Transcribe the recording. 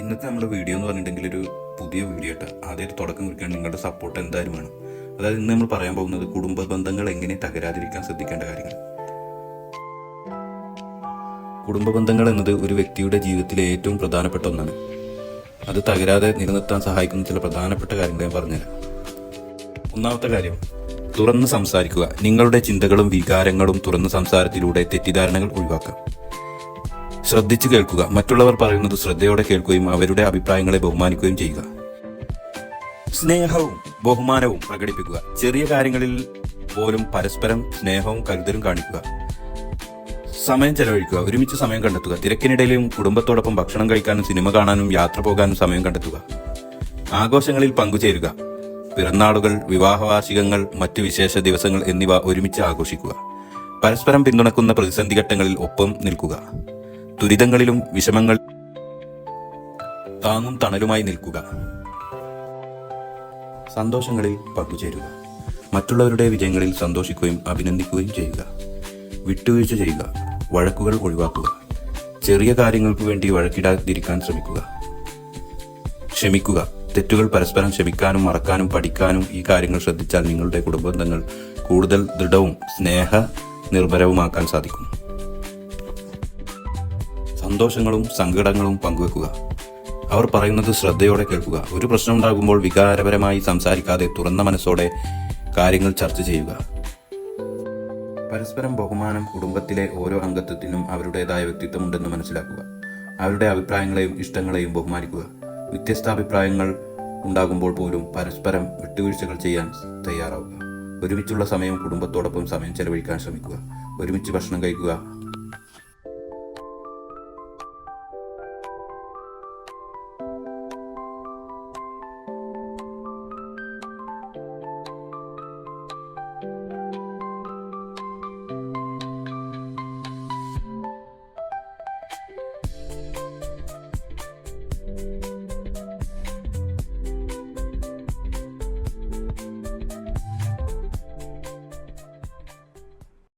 ഇന്നത്തെ നമ്മുടെ വീഡിയോ എന്ന് പറഞ്ഞിട്ടുണ്ടെങ്കിൽ ഒരു പുതിയ വീഡിയോ ആയിട്ട് ആദ്യം തുടക്കം കുറിക്കാൻ നിങ്ങളുടെ സപ്പോർട്ട് എന്തായാലും വേണം. അതായത് ഇന്ന് നമ്മൾ പറയാൻ പോകുന്നത് കുടുംബ ബന്ധങ്ങൾ എങ്ങനെ തകരാതിരിക്കാൻ ശ്രദ്ധിക്കേണ്ട കാര്യങ്ങൾ. കുടുംബ ബന്ധങ്ങൾ എന്നത് ഒരു വ്യക്തിയുടെ ജീവിതത്തിലെ ഏറ്റവും പ്രധാനപ്പെട്ട ഒന്നാണ്. അത് തകരാതെ നിലനിർത്താൻ സഹായിക്കുന്ന ചില പ്രധാനപ്പെട്ട കാര്യങ്ങൾ ഞാൻ പറഞ്ഞുതരാം. ഒന്നാമത്തെ കാര്യം തുറന്ന് സംസാരിക്കുക. നിങ്ങളുടെ ചിന്തകളും വികാരങ്ങളും തുറന്ന സംസാരത്തിലൂടെ തെറ്റിദ്ധാരണകൾ ഒഴിവാക്കാം ശ്രദ്ധിച്ചു കേൾക്കുക. മറ്റുള്ളവർ പറയുന്നത് ശ്രദ്ധയോടെ കേൾക്കുകയും അവരുടെ അഭിപ്രായങ്ങളെ ബഹുമാനിക്കുകയും ചെയ്യുക. സ്നേഹവും ബഹുമാനവും പ്രകടിപ്പിക്കുക. ചെറിയ കാര്യങ്ങളിൽ പോലും പരസ്പരം സ്നേഹവും കരുതലും കാണിക്കുക. സമയം ചെലവഴിക്കുക. ഒരുമിച്ച് സമയം കണ്ടെത്തുക. തിരക്കിനിടയിലും കുടുംബത്തോടൊപ്പം ഭക്ഷണം കഴിക്കാനും സിനിമ കാണാനും യാത്ര പോകാനും സമയം കണ്ടെത്തുക. ആഘോഷങ്ങളിൽ പങ്കുചേരുക. പിറന്നാളുകൾ വിവാഹവാർഷികങ്ങൾ മറ്റു വിശേഷ ദിവസങ്ങൾ എന്നിവ ഒരുമിച്ച് ആഘോഷിക്കുക. പരസ്പരം പിന്തുണക്കുന്ന പ്രതിസന്ധി ഘട്ടങ്ങളിൽ ഒപ്പം നിൽക്കുക. ദുരിതങ്ങളിലും വിഷമങ്ങൾ താങ്ങും തണലുമായി നിൽക്കുക. സന്തോഷങ്ങളിൽ പങ്കുചേരുക. മറ്റുള്ളവരുടെ വിജയങ്ങളിൽ സന്തോഷിക്കുകയും അഭിനന്ദിക്കുകയും ചെയ്യുക. വിട്ടുവീഴ്ച ചെയ്യുക. വഴക്കുകൾ ഒഴിവാക്കുക. ചെറിയ കാര്യങ്ങൾക്ക് വേണ്ടി വഴക്കിടാതിരിക്കാൻ ശ്രമിക്കുക. ക്ഷമിക്കുക. തെറ്റുകൾ പരസ്പരം ക്ഷമിക്കാനും മറക്കാനും പഠിക്കാനും ഈ കാര്യങ്ങൾ ശ്രദ്ധിച്ചാൽ നിങ്ങളുടെ കുടുംബബന്ധങ്ങൾ കൂടുതൽ ദൃഢവും സ്നേഹ നിർഭരവുമാക്കാൻ സാധിക്കും. സന്തോഷങ്ങളും സങ്കടങ്ങളും പങ്കുവെക്കുക. അവർ പറയുന്നത് ശ്രദ്ധയോടെ കേൾക്കുക. ഒരു പ്രശ്നം ഉണ്ടാകുമ്പോൾ വികാരപരമായി സംസാരിക്കാതെ തുറന്ന മനസ്സോടെ കാര്യങ്ങൾ ചർച്ച ചെയ്യുക. പരസ്പരം ബഹുമാനം കുടുംബത്തിലെ ഓരോ അംഗത്വത്തിനും അവരുടേതായ വ്യക്തിത്വമുണ്ടെന്ന് മനസ്സിലാക്കുക. അവരുടെ അഭിപ്രായങ്ങളെയും ഇഷ്ടങ്ങളെയും ബഹുമാനിക്കുക. വ്യത്യസ്ത അഭിപ്രായങ്ങൾ ഉണ്ടാകുമ്പോൾ പോലും പരസ്പരം വിട്ടുവീഴ്ചകൾ ചെയ്യാൻ തയ്യാറാവുക. ഒരുമിച്ചുള്ള സമയം കുടുംബത്തോടൊപ്പം സമയം ചെലവഴിക്കാൻ ശ്രമിക്കുക. ഒരുമിച്ച് ഭക്ഷണം കഴിക്കുക.